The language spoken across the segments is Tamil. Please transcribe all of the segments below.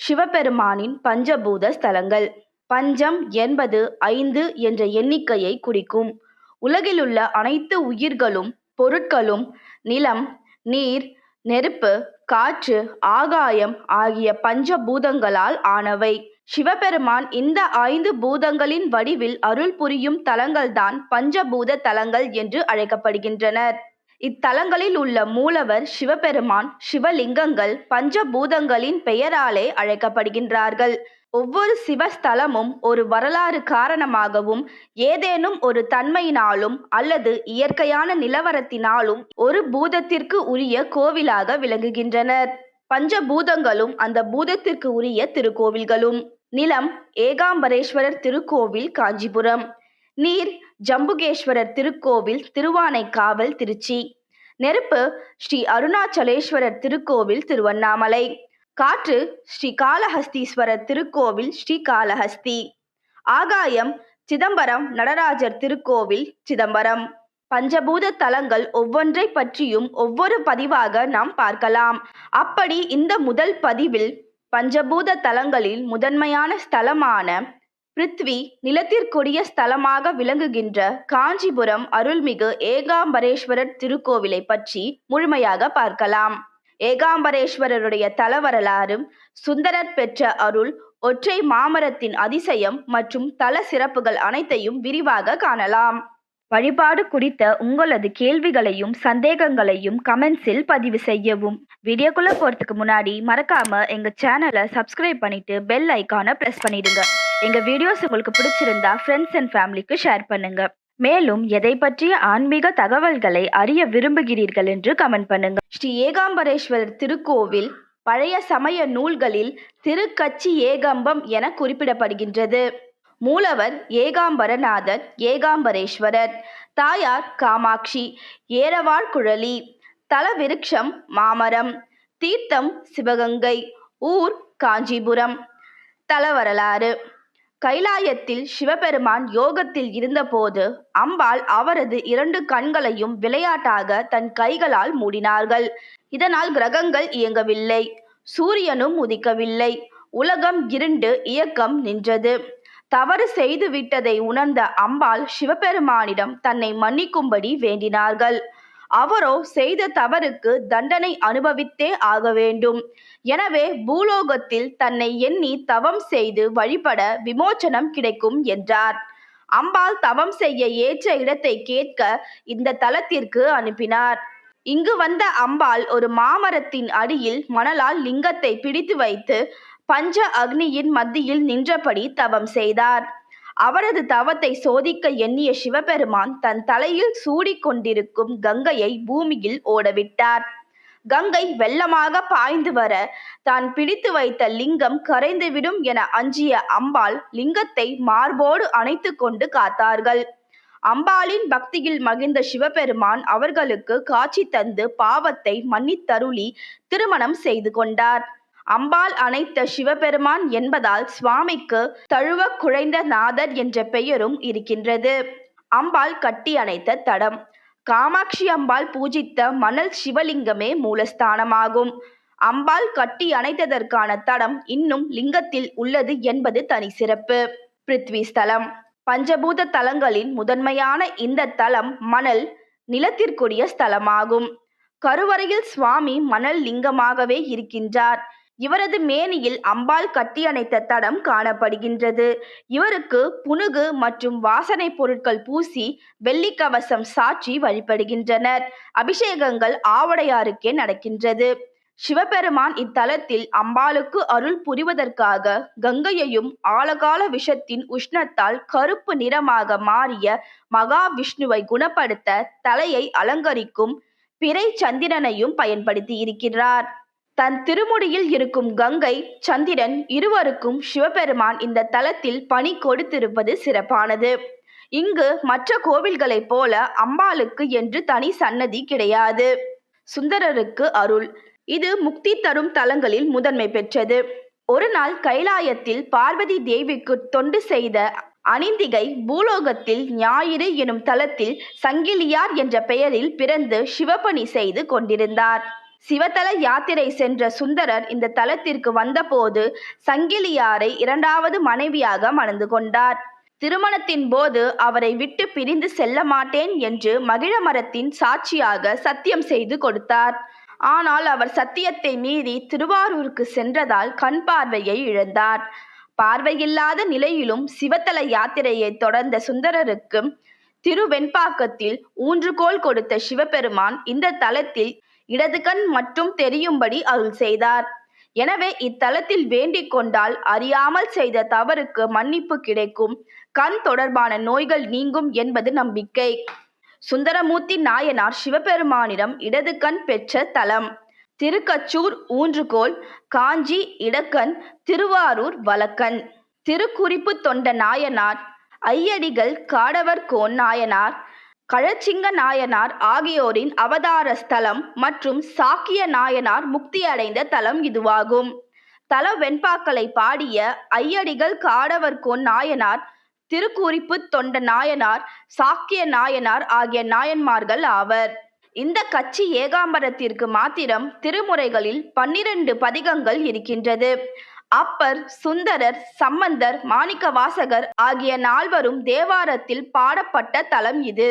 சிவபெருமானின் பஞ்சபூத ஸ்தலங்கள். பஞ்சம் என்பது ஐந்து என்ற எண்ணிக்கையை குறிக்கும். உலகிலுள்ள அனைத்து உயிர்களும் பொருட்களும் நிலம் நீர் நெருப்பு காற்று ஆகாயம் ஆகிய பஞ்ச பூதங்களால் ஆனவை. சிவபெருமான் இந்த ஐந்து பூதங்களின் வடிவில் அருள் புரியும் தலங்கள்தான் பஞ்சபூத தலங்கள் என்று அழைக்கப்படுகின்றனர். இத்தலங்களில் உள்ள மூலவர் சிவபெருமான் சிவலிங்கங்கள் பஞ்சபூதங்களின் பெயராலே அழைக்கப்படுகின்றார்கள். ஒவ்வொரு சிவஸ்தலமும் ஒரு வரலாறு காரணமாகவும் ஏதேனும் ஒரு தன்மையினாலும் அல்லது இயற்கையான நிலவரத்தினாலும் ஒரு பூதத்திற்கு உரிய கோவிலாக விளங்குகின்றனர். பஞ்சபூதங்களும் அந்த பூதத்திற்கு உரிய திருக்கோவில்களும். நிலம் ஏகாம்பரேஸ்வரர் திருக்கோவில் காஞ்சிபுரம். நீர் ஜம்புகேஸ்வரர் திருக்கோவில் திருவானைக்காவல் திருச்சி. நெருப்பு ஸ்ரீ அருணாச்சலேஸ்வரர் திருக்கோவில் திருவண்ணாமலை. காற்று ஸ்ரீ காளஹஸ்தீஸ்வரர் திருக்கோவில் ஸ்ரீ காளஹஸ்தி. ஆகாயம் சிதம்பரம் நடராஜர் திருக்கோவில் சிதம்பரம். பஞ்சபூத தலங்கள் ஒவ்வொன்றை பற்றியும் ஒவ்வொரு பதிவாக நாம் பார்க்கலாம். அப்படி இந்த முதல் பதிவில் பஞ்சபூத தலங்களில் முதன்மையான ஸ்தலமான பிருத்வி நிலத்திற்குரிய ஸ்தலமாக விளங்குகின்ற காஞ்சிபுரம் அருள்மிகு ஏகாம்பரேஸ்வரர் திருக்கோவிலை பற்றி முழுமையாக பார்க்கலாம். ஏகாம்பரேஸ்வரருடைய தல வரலாறும் சுந்தரர் பெற்ற அருள் ஒற்றை மாமரத்தின் அதிசயம் மற்றும் தல சிறப்புகள் அனைத்தையும் விரிவாக காணலாம். வழிபாடு குறித்த உங்களது கேள்விகளையும் சந்தேகங்களையும் கமெண்ட்ஸில் பதிவு செய்யவும். வீடியோக்குள்ள போறதுக்கு முன்னாடி மறக்காம எங்க சேனலை சப்ஸ்கிரைப் பண்ணிட்டு பெல் ஐக்கானை பிரஸ் பண்ணிடுங்க. எங்க வீடியோஸ் உங்களுக்கு பிடிச்சிருந்தா ஃப்ரெண்ட்ஸ் அண்ட் ஃபேமிலிக்கு ஷேர் பண்ணுங்க. மேலும் எதை பற்றிய ஆன்மீக தகவல்களை அறிய விரும்புகிறீர்கள் என்று கமெண்ட் பண்ணுங்க. ஸ்ரீ ஏகாம்பரேஸ்வரர் திருக்கோவில் பழைய சமய நூல்களில் திருக்கச்சி ஏகம்பம் என குறிப்பிடப்படுகின்றது. மூலவர் ஏகாம்பரநாதர் ஏகாம்பரேஸ்வரர். தாயார் காமாட்சி ஏரவாள் குழலி தலவிருட்சம் மாமரம் தீர்த்தம் சிவகங்கை ஊர் காஞ்சிபுரம். தலவரலாறு. கைலாயத்தில் சிவபெருமான் யோகத்தில் இருந்தபோது அம்பாள் அவரது இரண்டு கண்களையும் விளையாட்டாக தன் கைகளால் மூடினார்கள். இதனால் கிரகங்கள் இயங்கவில்லை. சூரியனும் உதிக்கவில்லை. உலகம் இருண்டு இயக்கம் நின்றது. தவறு செய்து விட்டதை உணர்ந்த அம்பாள் சிவபெருமானிடம் தன்னை மன்னிக்கும்படி வேண்டினார்கள். அவரோ செய்த தவறுக்கு தண்டனை அனுபவித்தே ஆக வேண்டும். எனவே பூலோகத்தில் தன்னை எண்ணி தவம் செய்து வழிபட விமோச்சனம் கிடைக்கும் என்றார். அம்பாள் தவம் செய்ய ஏற்ற இடத்தை கேட்க இந்த தலத்திற்கு அனுப்பினார். இங்கு வந்த அம்பாள் ஒரு மாமரத்தின் அடியில் மணலால் லிங்கத்தை பிடித்து வைத்து பஞ்ச அக்னியின் மத்தியில் நின்றபடி தவம் செய்தார். அவரது தவத்தை சோதிக்க எண்ணிய சிவபெருமான் தன் தலையில் சூடிக்கொண்டிருக்கும் கங்கையை பூமியில் ஓடவிட்டார். கங்கை வெள்ளமாக பாய்ந்து வர தான் பிடித்து வைத்த லிங்கம் கரைந்துவிடும் என அஞ்சிய அம்பாள் லிங்கத்தை மார்போடு அணைத்து கொண்டு காத்தார்கள். அம்பாளின் பக்தியில் மகிழ்ந்த சிவபெருமான் அவர்களுக்கு காட்சி தந்து பாவத்தை மன்னித்தருளி திருமணம் செய்து கொண்டார். அம்பாள் அணைத்த சிவபெருமான் என்பதால் சுவாமிக்கு தழுவ குழைந்த நாதர் என்ற பெயரும் இருக்கின்றது. அம்பாள் கட்டி அணைத்த தடம். காமாட்சி அம்பாள் பூஜித்த மணல் சிவலிங்கமே மூலஸ்தானமாகும். அம்பாள் கட்டி அணைத்ததற்கான தடம் இன்னும் லிங்கத்தில் உள்ளது என்பது தனி சிறப்பு. பிருத்வி ஸ்தலம். பஞ்சபூத தலங்களின் முதன்மையான இந்த தலம் மணல் நிலத்திற்குரிய ஸ்தலமாகும். கருவறையில் சுவாமி மணல் லிங்கமாகவே இருக்கின்றார். இவரது மேனியில் அம்பாள் கட்டியணைத்த தடம் காணப்படுகின்றது. இவருக்கு புனுகு மற்றும் வாசனை பொருட்கள் பூசி வெள்ளிக்கவசம் சாற்றி வழிபடுகின்றனர். அபிஷேகங்கள் ஆவடையாருக்கே நடக்கின்றது. சிவபெருமான் இத்தலத்தில் அம்பாளுக்கு அருள் புரிவதற்காக கங்கையையும் ஆழகால விஷத்தின் உஷ்ணத்தால் கருப்பு நிறமாக மாறிய மகாவிஷ்ணுவை குணப்படுத்த தலையை அலங்கரிக்கும் பிறை சந்திரனையும் பயன்படுத்தி இருக்கிறார். தன் திருமுடியில் இருக்கும் கங்கை சந்திரன் இருவருக்கும் சிவபெருமான் இந்த தலத்தில் பணி கொடுத்திருப்பது சிறப்பானது. இங்கு மற்ற கோவில்களைப் போல அம்பாளுக்கு என்று தனி சன்னதி கிடையாது. சுந்தரருக்கு அருள். இது முக்தி தரும் தலங்களில் முதன்மை பெற்றது. ஒரு நாள் கைலாயத்தில் பார்வதி தேவிக்கு தொண்டு செய்த அனிந்திகை பூலோகத்தில் ஞாயிறு எனும் தலத்தில் சங்கிலியார் என்ற பெயரில் பிறந்து சிவபணி செய்து கொண்டிருந்தார். சிவத்தல யாத்திரை சென்ற சுந்தரர் இந்த தலத்திற்கு வந்தபோது சங்கிலியாரை இரண்டாவது மனைவியாக மணந்து கொண்டார். திருமணத்தின் போது அவரை விட்டு பிரிந்து செல்ல மாட்டேன் என்று மகிழ மரத்தின் சாட்சியாக சத்தியம் செய்து கொடுத்தார். ஆனால் அவர் சத்தியத்தை மீறி திருவாரூருக்கு சென்றதால் கண் பார்வையை இழந்தார். பார்வையில்லாத நிலையிலும் சிவத்தல யாத்திரையை தொடர்ந்த சுந்தரருக்கு திருவெண்பாக்கத்தில் ஊன்றுகோல் கொடுத்த சிவபெருமான் இந்த தலத்தில் இடது கண் மட்டும் தெரியும்படி அருள் செய்தார். எனவே இத்தலத்தில் வேண்டிக் கொண்டால் அறியாமல் செய்த தவறுக்கு மன்னிப்பு கிடைக்கும். கண் தொடர்பான நோய்கள் நீங்கும் என்பது நம்பிக்கை. சுந்தரமூர்த்தி நாயனார் சிவபெருமானிடம் இடது கண் பெற்ற தலம். திருக்கச்சூர் ஊன்றுகோல் காஞ்சி இடக்கண் திருவாரூர் வலக்கண். திருக்குறிப்பு தொண்ட நாயனார். ஐயடிகள் காடவர்கோன் நாயனார். கழச்சிங்க நாயனார் ஆகியோரின் அவதார ஸ்தலம் மற்றும் சாக்கிய நாயனார் முக்தி அடைந்த தலம் இதுவாகும். தல வெண்பாக்களை பாடிய ஐயடிகள் காடவர்கோன் நாயனார் திருக்குறிப்பு தொண்ட நாயனார் சாக்கிய நாயனார் ஆகிய நாயன்மார்கள் ஆவர். இந்த கட்சி ஏகாம்பரத்திற்கு மாத்திரம் திருமுறைகளில் பன்னிரண்டு பதிகங்கள் இருக்கின்றது. அப்பர் சுந்தரர் சம்பந்தர் மாணிக்கவாசகர் ஆகிய நால்வரும் தேவாரத்தில் பாடப்பட்ட தலம் இது.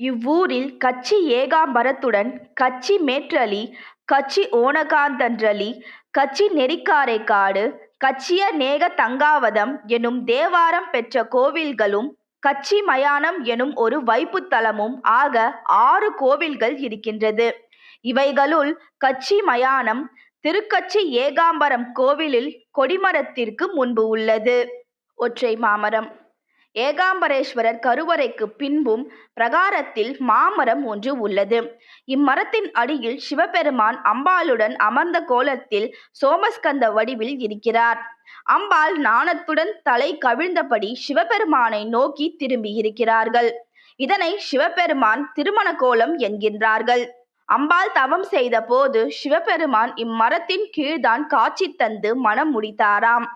இவ்வூரில் கச்சி ஏகாம்பரத்துடன் கச்சி மேற்றலி கச்சி ஓனகாந்தன்றலி கச்சி நெறிக்காரைக்காடு கச்சிய நேக தங்காவதம் எனும் தேவாரம் பெற்ற கோவில்களும் கச்சி மயானம் எனும் ஒரு வைப்புத்தலமும் ஆக ஆறு கோவில்கள் இருக்கின்றது. இவைகளுள் கச்சி மயானம் திருக்கச்சி ஏகாம்பரம் கோவிலில் கொடிமரத்திற்கு முன்பு உள்ளது. ஒற்றை மாமரம். ஏகாம்பரேஸ்வரர் கருவறைக்கு பின்பும் பிரகாரத்தில் மாமரம் ஒன்று உள்ளது. இம்மரத்தின் அடியில் சிவபெருமான் அம்பாளுடன் அமர்ந்த கோலத்தில் சோமஸ்கந்த வடிவில் இருக்கிறார். அம்பாள் நாணத்துடன் தலை கவிழ்ந்தபடி சிவபெருமானை நோக்கி திரும்பி இருக்கிறார்கள். இதனை சிவபெருமான் திருமண கோலம் என்கின்றார்கள். அம்பாள் தவம் செய்த போது சிவபெருமான் இம்மரத்தின் கீழ்தான் காட்சி தந்து மனம் முடித்தாராம்.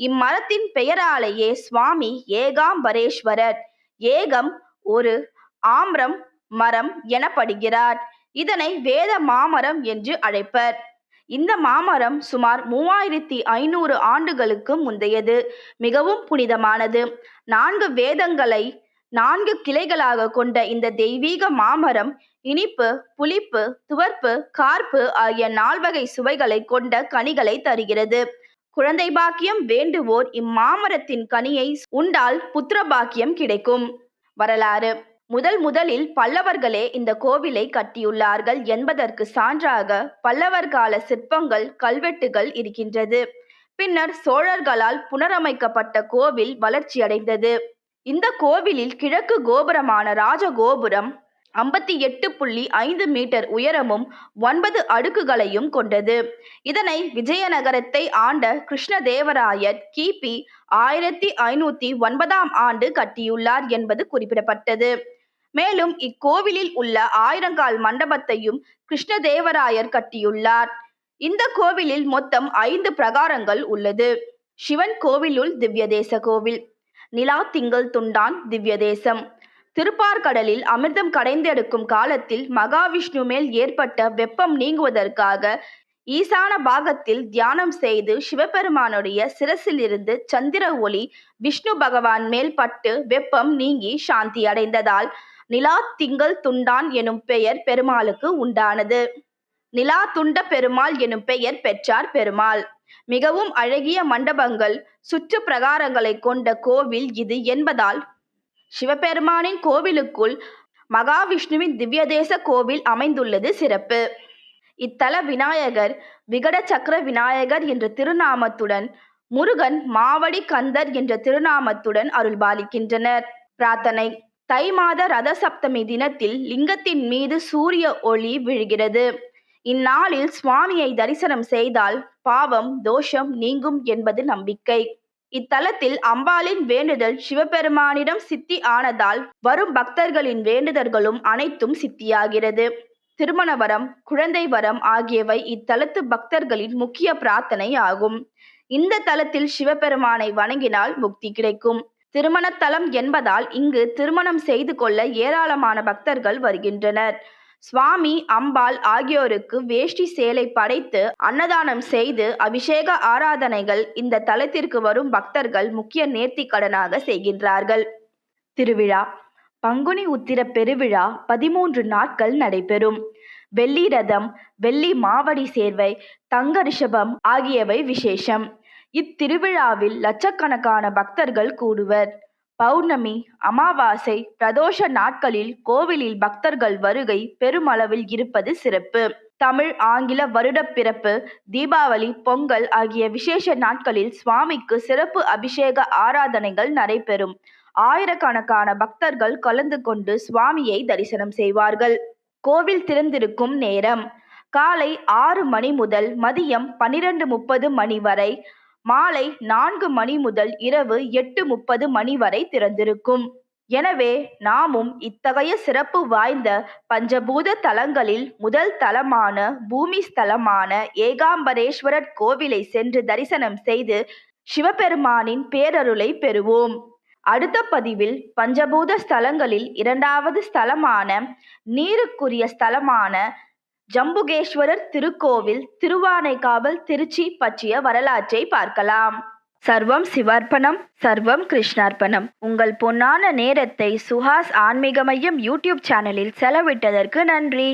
இம்மரத்தின் பெயராலேயே சுவாமி ஏகாம்பரேஸ்வரர். ஏகம் ஒரு ஆம்ரம் மரம் எனப்படுகிறார். இதனை வேத மாமரம் என்று அழைப்பர். இந்த மாமரம் சுமார் மூவாயிரத்தி ஐநூறு ஆண்டுகளுக்கு முந்தையது. மிகவும் புனிதமானது. நான்கு வேதங்களை நான்கு கிளைகளாக கொண்ட இந்த தெய்வீக மாமரம் இனிப்பு புளிப்பு துவர்ப்பு கார்ப்பு ஆகிய நால்வகை சுவைகளை கொண்ட கனிகளை தருகிறது. குழந்தை பாக்கியம் வேண்டுவோர் இம்மாமரத்தின் கனியை உண்டால் புத்திர பாக்கியம் கிடைக்கும். வரலாறு. முதல் முதலில் பல்லவர்களே இந்த கோவிலை கட்டியுள்ளார்கள் என்பதற்கு சான்றாக பல்லவர் கால சிற்பங்கள் கல்வெட்டுகள் இருக்கின்றது. பின்னர் சோழர்களால் புனரமைக்கப்பட்ட கோவில் வளர்ச்சியடைந்தது. இந்த கோவிலில் கிழக்கு கோபுரமான ராஜகோபுரம் ஐம்பத்தி எட்டு புள்ளி ஐந்து மீட்டர் உயரமும் ஒன்பது அடுக்குகளையும் கொண்டது. இதனை விஜயநகரத்தை ஆண்ட கிருஷ்ணதேவராயர் கிபி ஆயிரத்தி ஐநூத்தி ஒன்பதாம் ஆண்டு கட்டியுள்ளார் என்பது குறிப்பிடப்பட்டது. மேலும் இக்கோவிலில் உள்ள ஆயிரங்கால் மண்டபத்தையும் கிருஷ்ணதேவராயர் கட்டியுள்ளார். இந்த கோவிலில் மொத்தம் ஐந்து பிரகாரங்கள் உள்ளது. சிவன் கோவிலுள் திவ்யதேச கோவில் நிலா திங்கள் துண்டான் திவ்யதேசம் திருப்பார்கடலில் அமிர்தம் கடைந்தெடுக்கும் காலத்தில் மகாவிஷ்ணு மேல் ஏற்பட்ட வெப்பம் நீங்குவதற்காக ஈசான பாகத்தில் தியானம் செய்து சிவபெருமானுடைய சிரசிலிருந்து சந்திர ஒளி விஷ்ணு பகவான் மேல் பட்டு வெப்பம் நீங்கி சாந்தி அடைந்ததால் நிலா திங்கள் துண்டான் எனும் பெயர் பெருமாளுக்கு உண்டானது. நிலா துண்ட பெருமாள் எனும் பெயர் பெற்றார் பெருமாள். மிகவும் அழகிய மண்டபங்கள் சுற்று பிரகாரங்களை கொண்ட கோவில் இது என்பதால் சிவபெருமானின் கோவிலுக்குள் மகாவிஷ்ணுவின் திவ்யதேச கோவில் அமைந்துள்ளது சிறப்பு. இத்தல விநாயகர் விகட சக்கர விநாயகர் என்ற திருநாமத்துடன் முருகன் மாவடி கந்தர் என்ற திருநாமத்துடன் அருள்பாலிக்கின்றனர் பிரார்த்தனை தை மாத ரத சப்தமி தினத்தில் லிங்கத்தின் மீது சூரிய ஒளி விழுகிறது. இந்நாளில் சுவாமியை தரிசனம் செய்தால் பாவம் தோஷம் நீங்கும் என்பது நம்பிக்கை. இத்தலத்தில் அம்பாளின் வேண்டுதல் சிவபெருமானிடம் சித்தி ஆனதால் வரும் பக்தர்களின் வேண்டுதல்களும் அனைத்தும் சித்தியாகிறது. திருமண வரம் குழந்தை வரம் ஆகியவை இத்தலத்து பக்தர்களின் முக்கிய பிரார்த்தனை ஆகும். இந்த தலத்தில் சிவபெருமானை வணங்கினால் முக்தி கிடைக்கும். திருமணத்தலம் என்பதால் இங்கு திருமணம் செய்து கொள்ள ஏராளமான பக்தர்கள் வருகின்றனர். சுவாமி அம்பாள் ஆகியோருக்கு வேஷ்டி சேலை படைத்து அன்னதானம் செய்து அபிஷேக ஆராதனைகள் இந்த தலத்திற்கு வரும் பக்தர்கள் முக்கிய நேர்த்திக்கடனாக செய்கின்றார்கள். திருவிழா. பங்குனி உத்திர பெருவிழா பதிமூன்று நாட்கள் நடைபெறும். வெள்ளி ரதம் வெள்ளி மாவடி சேர்வை தங்க ரிஷபம் ஆகியவை விசேஷம். இத்திருவிழாவில் லட்சக்கணக்கான பக்தர்கள் கூடுவர். பௌர்ணமி அமாவாசை பிரதோஷ நாட்களில் கோவிலில் பக்தர்கள் வருகை பெருமளவில் இருப்பது சிறப்பு. தமிழ் ஆங்கில வருடப்பிறப்பு தீபாவளி பொங்கல் ஆகிய விசேஷ நாட்களில் சுவாமிக்கு சிறப்பு அபிஷேக ஆராதனைகள் நடைபெறும். ஆயிரக்கணக்கான பக்தர்கள் கலந்து கொண்டு சுவாமியை தரிசனம் செய்வார்கள். கோவில் திறந்திருக்கும் நேரம். காலை ஆறு மணி முதல் மதியம் பன்னிரண்டு முப்பது மணி வரை மாலை நான்கு மணி முதல் இரவு எட்டு முப்பது மணி வரை திறந்திருக்கும். எனவே நாமும் இத்தகைய சிறப்பு வாய்ந்த பஞ்சபூத தலங்களில் முதல் தலமான பூமி ஸ்தலமான ஏகாம்பரேஸ்வரர் கோவிலை சென்று தரிசனம் செய்து சிவபெருமானின் பேரருளை பெறுவோம். அடுத்த பதிவில் பஞ்சபூத ஸ்தலங்களில் இரண்டாவது ஸ்தலமான நீருக்குரிய ஸ்தலமான ஜம்புகேஸ்வரர் திருக்கோவில் திருவானைக்காவல் திருச்சி பற்றிய வரலாற்றை பார்க்கலாம். சர்வம் சிவார்ப்பணம் சர்வம் கிருஷ்ணார்ப்பணம். உங்கள் பொன்னான நேரத்தை சுஹாஸ் ஆன்மீக மையம் யூடியூப் சேனலில் செலவிட்டதற்கு நன்றி.